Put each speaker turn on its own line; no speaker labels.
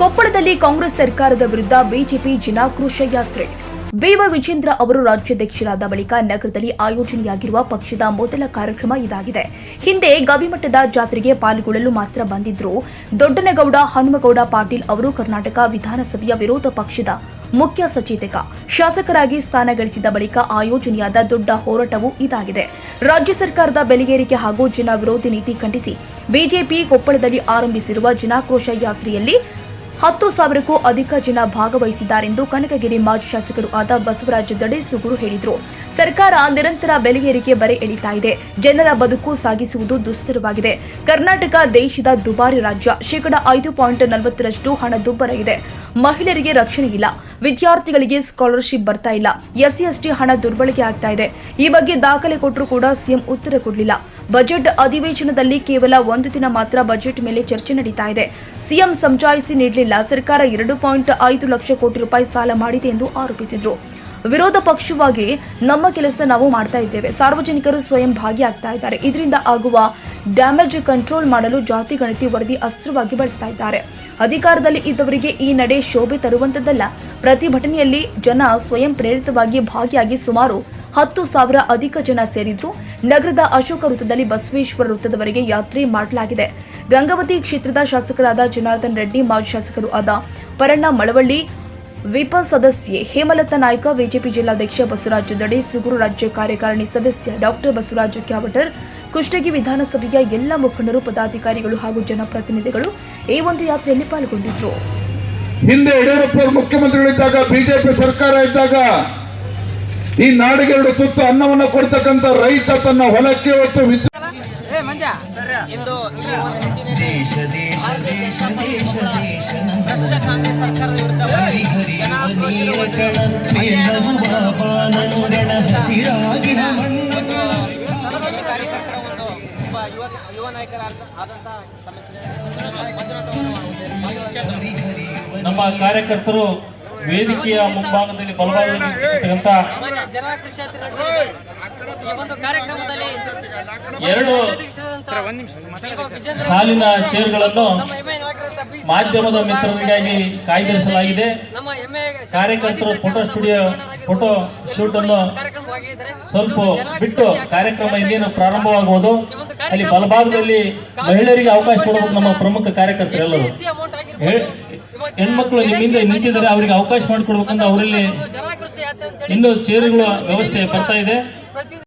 ಕೊಪ್ಪಳದಲ್ಲಿ ಕಾಂಗ್ರೆಸ್ ಸರ್ಕಾರದ ವಿರುದ್ಧ ಬಿಜೆಪಿ ಜನಾಕ್ರೋಶ ಯಾತ್ರೆ. ಬೇವ ವಿಜೇಂದ್ರ ಅವರು ರಾಜ್ಯಾಧ್ಯಕ್ಷರಾದ ಬಳಿಕ ನಗರದಲ್ಲಿ ಆಯೋಜನೆಯಾಗಿರುವ ಪಕ್ಷದ ಮೊದಲ ಕಾರ್ಯಕ್ರಮ ಇದಾಗಿದೆ. ಹಿಂದೆ ಗವಿಮಠದ ಜಾತ್ರೆಗೆ ಪಾಲ್ಗೊಳ್ಳಲು ಮಾತ್ರ ಬಂದಿದ್ರು. ದೊಡ್ಡನಗೌಡ, ಹನುಮಗೌಡ, ಪಾಟೀಲ್ ಅವರು ಕರ್ನಾಟಕ ವಿಧಾನಸಭೆಯ ವಿರೋಧ ಪಕ್ಷದ ಮುಖ್ಯ ಸಚೇತಕ. ಶಾಸಕರಾಗಿ ಸ್ಥಾನ ಗಳಿಸಿದ ಬಳಿಕ ಆಯೋಜನೆಯಾದ ದೊಡ್ಡ ಹೋರಾಟವೂ ಇದಾಗಿದೆ. ರಾಜ್ಯ ಸರ್ಕಾರದ ಬೆಲೆಗೇರಿಕೆ ಹಾಗೂ ಜನ ವಿರೋಧಿ ನೀತಿ ಖಂಡಿಸಿ ಬಿಜೆಪಿ ಕೊಪ್ಪಳದಲ್ಲಿ ಆರಂಭಿಸಿರುವ ಜನಾಕ್ರೋಶ ಯಾತ್ರೆಯಲ್ಲಿ ಹತ್ತು ಸಾವಿರಕ್ಕೂ ಅಧಿಕ ಜನ ಭಾಗವಹಿಸಿದ್ದಾರೆಂದು ಕನಕಗಿರಿ ಮಾಜಿ ಶಾಸಕರು ಆದ ಬಸವರಾಜ ದಡೇಸುಗುರು ಹೇಳಿದರು. ಸರ್ಕಾರ ನಿರಂತರ ಬೆಲೆ ಏರಿಕೆ ಬರೆ ಎಳಿತಾ ಇದೆ. ಜನರ ಬದುಕು ಸಾಗಿಸುವುದು ದುಸ್ತರವಾಗಿದೆ ಕರ್ನಾಟಕ ದೇಶದ ದುಬಾರಿ ರಾಜ್ಯ ಶೇಕಡಾ ಐದು ಪಾಯಿಂಟ್ ನಲವತ್ತರಷ್ಟು ಹಣದುಬ್ಬರ ಇದೆ ಮಹಿಳೆಯರಿಗೆ ರಕ್ಷಣೆ ಇಲ್ಲ. ವಿದ್ಯಾರ್ಥಿಗಳಿಗೆ ಸ್ಕಾಲರ್ಶಿಪ್ ಬರ್ತಾ ಇಲ್ಲ. ಎಸ್ಸಿ ಎಸ್ಟಿ ಹಣ ದುರ್ಬಳಕೆ ಆಗ್ತಾ ಇದೆ. ಈ ಬಗ್ಗೆ ದಾಖಲೆ ಕೊಟ್ಟರೂ ಕೂಡ ಸಿಎಂ ಉತ್ತರ ಕೊಡಲಿಲ್ಲ. ಬಜೆಟ್ ಅಧಿವೇಶನದಲ್ಲಿ ಕೇವಲ ಒಂದು ದಿನ ಮಾತ್ರ ಬಜೆಟ್ ಮೇಲೆ ಚರ್ಚೆ ನಡೀತಾ ಇದೆ. ಸಿಎಂ ಸಮಜಾಯಿಸಿ ನೀಡಲಿಲ್ಲ. ಸರ್ಕಾರ ಎರಡು ಪಾಯಿಂಟ್ ಐದು ಲಕ್ಷ ಕೋಟಿ ರೂಪಾಯಿ ಸಾಲ ಮಾಡಿದೆ ಎಂದು ಆರೋಪಿಸಿದ್ರು. ವಿರೋಧ ಪಕ್ಷವಾಗಿ ನಮ್ಮ ಕೆಲಸ ನಾವು ಮಾಡ್ತಾ ಇದ್ದೇವೆ. ಸಾರ್ವಜನಿಕರು ಸ್ವಯಂ ಭಾಗಿಯಾಗ್ತಾ ಇದ್ದಾರೆ. ಇದರಿಂದ ಆಗುವ ಡ್ಯಾಮೇಜ್ ಕಂಟ್ರೋಲ್ ಮಾಡಲು ಜಾತಿ ಗಣತಿ ವರದಿ ಅಸ್ತ್ರವಾಗಿ ಬಳಸ್ತಾ ಇದ್ದಾರೆ. ಅಧಿಕಾರದಲ್ಲಿ ಇದ್ದವರಿಗೆ ಈ ನಡೆ ಶೋಭೆ ತರುವಂತದ್ದಲ್ಲ. ಪ್ರತಿಭಟನೆಯಲ್ಲಿ ಜನ ಸ್ವಯಂ ಪ್ರೇರಿತವಾಗಿ ಭಾಗಿಯಾಗಿ ಸುಮಾರು ಹತ್ತು ಸಾವಿರ ಅಧಿಕ ಜನ ಸೇರಿದ್ರು. ನಗರದ ಅಶೋಕ ವೃತ್ತದಲ್ಲಿ ಬಸವೇಶ್ವರ ವೃತ್ತದವರೆಗೆ ಯಾತ್ರೆ ಮಾಡಲಾಗಿದೆ. ಗಂಗಾವತಿ ಕ್ಷೇತ್ರದ ಶಾಸಕರಾದ ಜನಾರ್ದನ್ ರೆಡ್ಡಿ, ಮಾಜಿ ಶಾಸಕರು ಆದ ಪರಣ್ಣ ಮಳವಳ್ಳಿ ವಿಪ ಸದಸ್ಯೆ ಹೇಮಲತಾ ನಾಯ್ಕ ಬಿಜೆಪಿ ಜಿಲ್ಲಾಧ್ಯಕ್ಷ ಬಸವರಾಜ ದಡೆ ಸುಗುರು ರಾಜ್ಯ ಕಾರ್ಯಕಾರಿಣಿ ಸದಸ್ಯ ಡಾಕ್ಟರ್ ಬಸವರಾಜ ಕ್ಯಾವಟರ್ ಕುಷ್ಟಗಿ ವಿಧಾನಸಭೆಯ ಎಲ್ಲ ಮುಖಂಡರು ಪದಾಧಿಕಾರಿಗಳು ಹಾಗೂ ಜನಪ್ರತಿನಿಧಿಗಳು ಈ ಒಂದು ಯಾತ್ರೆಯಲ್ಲಿ ಪಾಲ್ಗೊಂಡಿದ್ರು.
ಹಿಂದೆ ಯಡಿಯೂರಪ್ಪ ಮುಖ್ಯಮಂತ್ರಿಗಳಿದ್ದಾಗ ಬಿಜೆಪಿ ಸರ್ಕಾರ ಇದ್ದಾಗ ಈ ನಾಡಿಗೆರಡು ತುತ್ತು ಅನ್ನವನ್ನು ಕೊಡ್ತಕ್ಕಂತ ರೈತ ತನ್ನ ಹೊಲಕ್ಕೆ ಹೊತ್ತು
ಇಂದು ಈ ಒಂದು ನಿಟ್ಟಿನಲ್ಲಿ ಭ್ರಷ್ಟ ಕಾಂಗ್ರೆಸ್ ಸರ್ಕಾರದ ವಿರುದ್ಧ ಕಾರ್ಯಕರ್ತರ ಒಂದು ಒಬ್ಬ ಯುವ ಯುವ ನಾಯಕರ ಆದಂತಹ
ನಮ್ಮ ಕಾರ್ಯಕರ್ತರು ವೇದಿಕೆಯ ಮುಂಭಾಗದಲ್ಲಿ ಬಲಭಾಗದಲ್ಲಿ ಇರ್ತಕ್ಕಂಥ
ಸಾಮಾನ್ಯ ಜನಾಕೃಷಿ ಯಾತ್ರೆ ನಡೆದಿದೆ. ಈ ಒಂದು ಕಾರ್ಯಕ್ರಮದಲ್ಲಿ
ಎರಡು ಸಾಲಿನ ಚೇರ್ಗಳನ್ನು ಮಾಧ್ಯಮದ ಮಿತ್ರರಿಗಾಗಿ ಕಾಯ್ದಿರಿಸಲಾಗಿದೆ. ಕಾರ್ಯಕರ್ತರು ಫೋಟೋ ಸ್ಟುಡಿಯೋ ಫೋಟೋ ಶೂಟ್ ಅನ್ನು. ಸ್ವಲ್ಪ ಬಿಟ್ಟು ಕಾರ್ಯಕ್ರಮ ಇನ್ನೇನು. ಪ್ರಾರಂಭವಾಗುವುದು ಅಲ್ಲಿ ಬಲಭಾಗದಲ್ಲಿ ಮಹಿಳೆಯರಿಗೆ ಅವಕಾಶ ಕೊಡುವುದು ನಮ್ಮ ಪ್ರಮುಖ ಕಾರ್ಯಕರ್ತರು ಹೆಣ್ಮಕ್ಳು ನಿಮ್ಮಿಂದ ನಿಂತಿದ್ದಾರೆ ಅವರಿಗೆ ಅವಕಾಶ ಮಾಡಿಕೊಡ್ಬೇಕಂತ ಅವರಲ್ಲಿ ಇನ್ನೂ ಚೇರುಗಳ ವ್ಯವಸ್ಥೆ ಬರ್ತಾ ಇದೆ.